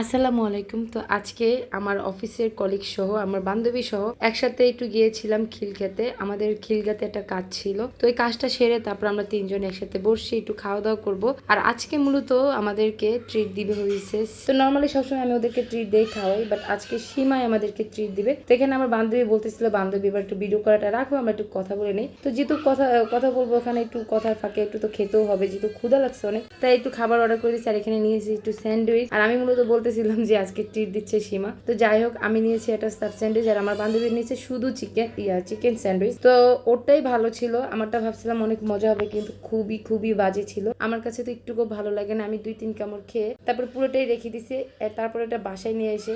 আসসালামু আলাইকুম। তো আজকে আমার অফিসের কলিগ সহ, আমার বান্ধবী সহ একসাথে একটু গিয়েছিলাম খিল খেতে। আমাদের খিলগাতে একটা কাজ ছিল। তো এই কাজটা সেরে তারপর আমরা তিনজন একসাথে বসছি একটু খাওয়া দাওয়া করব। আর আজকে মূলত আমাদেরকে ট্রিট দিবে হয়েছে তো নর্মালি সবসময় আমি ওদেরকে ট্রিট দিয়ে খাওয়াই বাট আজকে সীমায় আমাদেরকে ট্রিট দিবে। তো এখানে আমার বান্ধবী বলতেছিল, বান্ধবী, এবার একটু ভিডিও করাটা রাখো, আমরা একটু কথা বলে নেই। তো যেহেতু কথা কথা বলব ওখানে, একটু কথার ফাঁকে, একটু তো খেতেও হবে, যেহেতু ক্ষুধা লাগছে অনেক, তাই একটু খাবার অর্ডার করে দিচ্ছি আর এখানে নিয়েছি একটু স্যান্ডউইচ আর আমি মূলত বলতেছিলাম যে আজকে ট্রিট দিচ্ছে সীমা। তো যাই হোক, আমি নিয়েছি একটা সাব স্যান্ডউইচ আর আমার বান্ধবীর নিয়েছে শুধু চিকেন ইয়া চিকেন স্যান্ডউইচ তো ওটাই ভালো ছিল, আমারটা ভাবছিলাম অনেক মজা হবে কিন্তু খুবই খুবই বাজে ছিল। আমার কাছে তো একটুকু ভালো লাগে না, আমি দুই তিন কামড় খেয়ে তারপর পুরোটাই রেখে দিছি তারপর এটা বাসায় নিয়ে এসে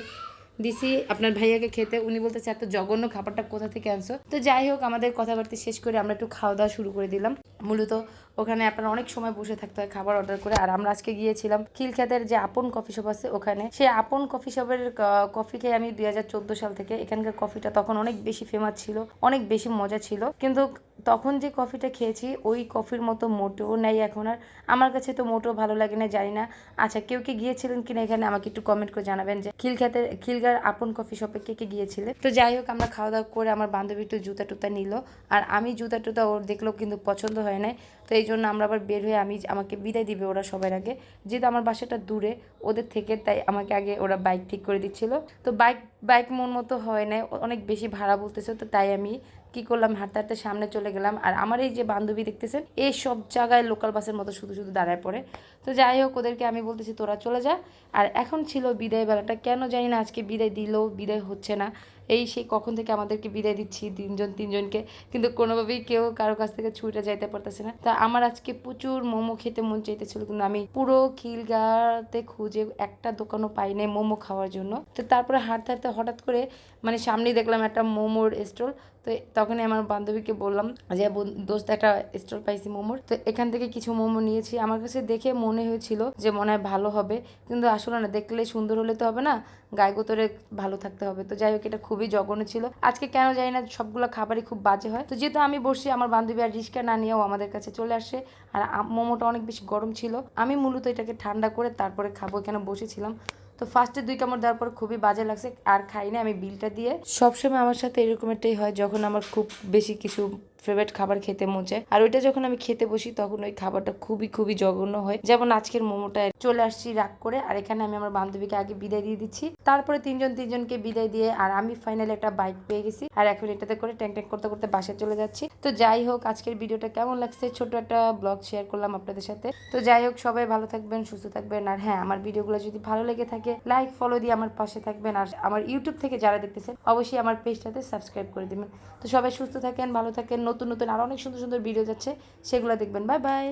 দিছি, আপনার ভাইয়াকে খেতে। উনি বলতেছে, এত জঘন্য খাবারটা কোথা থেকে আনছো? তো যাই হোক, আমাদের কথাবার্তা শেষ করে আমরা একটু খাওয়া দাওয়া শুরু করে দিলাম। মূলত ওখানে আপনার অনেক সময় বসে থাকতে হয় খাবার অর্ডার করে। আর আমরা আজকে গিয়েছিলাম খিলখ্যাতের যে আপন কফি শপ আছে ওখানে। সেই আপন কফি শপের কফি খেয়ে আমি দুই হাজার চোদ্দ সাল থেকে এখানকার কফিটা তখন অনেক বেশি ফেমাস ছিল, অনেক বেশি মজা ছিল। কিন্তু তখন যে কফিটা খেয়েছি, ওই কফির মতো মোটেও নেই এখন আর। আমার কাছে তো মোটেও ভালো লাগে না, জানি না। আচ্ছা কেউ কি গিয়েছিলেন কিনা এখানে আমাকে একটু কমেন্ট করে জানাবেন যে খিলখ্যাতের খিলগার আপন কফি শপে কে কে গিয়েছিলেন? তো যাই হোক, আমরা খাওয়া দাওয়া করে আমার বান্ধবী একটু জুতা টুতা নিল। আর আমি জুতা টুতা ওর দেখলেও কিন্তু পছন্দ হয় নাই। তো এই জন্য আমরা আবার বের হয়ে আমি আমাকে বিদায় দিবে ওরা সবার আগে। যেহেতু আমার বাসাটা দূরে, ওদের থেকে তাই আমাকে আগে ওরা বাইক ঠিক করে দিচ্ছিল। তো বাইক বাইক মন মতো হয় নাই অনেক বেশি ভাড়া বলতেছে, তো তাই আমি কি করলাম, হাঁটতে হাঁটতে সামনে চলে গেলাম। আর আমার এই যে বান্ধবী দেখতেছেন এই সব জায়গায় লোকাল বাসের মতো শুধু শুধু দাঁড়ায় পড়ে। তো যাই হোক, ওদেরকে আমি বলতেছি তোরা চলে যা। আর এখন ছিল বিদায় বেলাটা কেন জানি না, আজকে বিদায় দিলেও বিদায় হচ্ছে না। এই সেই কখন থেকে আমাদেরকে বিদায় দিচ্ছি তিনজন তিনজনকে। কিন্তু কোনোভাবেই কেউ কারও কাছ থেকে ছুটে যাইতে পারতেছে না। তা আমার আজকে প্রচুর মোমো খেতে মন চাইতেছিল, কিন্তু আমি পুরো খিলগাতে খুঁজে একটা দোকানও পাই নাই মোমো খাওয়ার জন্য। তো তারপরে হাঁটতে হাঁটতে হঠাৎ করে মানে সামনেই দেখলাম একটা মোমোর স্টল। তো তখনই আমার বান্ধবীকে বললাম যে দোস্ত, একটা স্টল পাইছি মোমোর। তো এখান থেকে কিছু মোমো নিয়েছি। আমার কাছে দেখে মনে হয়েছিল যে, মনে হয় ভালো হবে। কিন্তু আসলে না দেখলে সুন্দর হলে তো হবে না, গায়ে গোতরে ভালো থাকতে হবে। তো যাই হোক, এটা খুবই জঘন্য ছিল। আজকে কেন জানি না সবগুলো খাবারই খুব বাজে হয়। তো যেহেতু আমি বসি আমার বান্ধবী আর রিস্কা না নিয়েও আমাদের কাছে চলে আসে। আর মোমোটা অনেক বেশি গরম ছিল। আমি মূলত এটাকে ঠান্ডা করে তারপরে খাব। এখানে বসেছিলাম। তো ফার্স্টে দুই কামড় দেওয়ার পর খুবই বাজে লাগছে, আর খাই না আমি বিলটা দিয়ে। সবসময় আমার সাথে এরকম একটাই হয়, যখন আমার খুব বেশি কিছু ফেভারিট খাবার খেতে মন চায়। আর ওইটা যখন আমি খেতে বসি, তখন ওই খাবারটা খুবই খুবই জঘন্য হয়। যেমন আজকের মোমোটা চলে আসছি রাগ করে, আর এখানে আমি আমার বান্ধবীকে আগে বিদায় দিয়ে দিচ্ছি। তারপরে তিনজন তিনজনকে বিদায় দিয়ে, আর আমি ফাইনালি একটা বাইক পেয়ে গেছি। আর এখন এটাতে করে ট্যাং ট্যাং করতে করতে বাসায় চলে যাচ্ছি। তো যাই হোক, আজকের ভিডিওটা কেমন লাগছে? ছোট একটা ব্লগ শেয়ার করলাম আপনাদের সাথে। তো যাই হোক, সবাই ভালো থাকবেন, সুস্থ থাকবেন। আর হ্যাঁ আমার ভিডিওগুলো যদি ভালো লেগে থাকে লাইক ফলো দিয়ে আমার পাশে থাকবেন। আর আমার ইউটিউব থেকে যারা দেখতেছেন, অবশ্যই আমার পেজটাতে সাবস্ক্রাইব করে দেবেন। তো সবাই সুস্থ থাকেন, ভালো থাকেন। নতুন নতুন আর অনেক সুন্দর সুন্দর ভিডিও যাচ্ছে, সেগুলো দেখবেন। Bye bye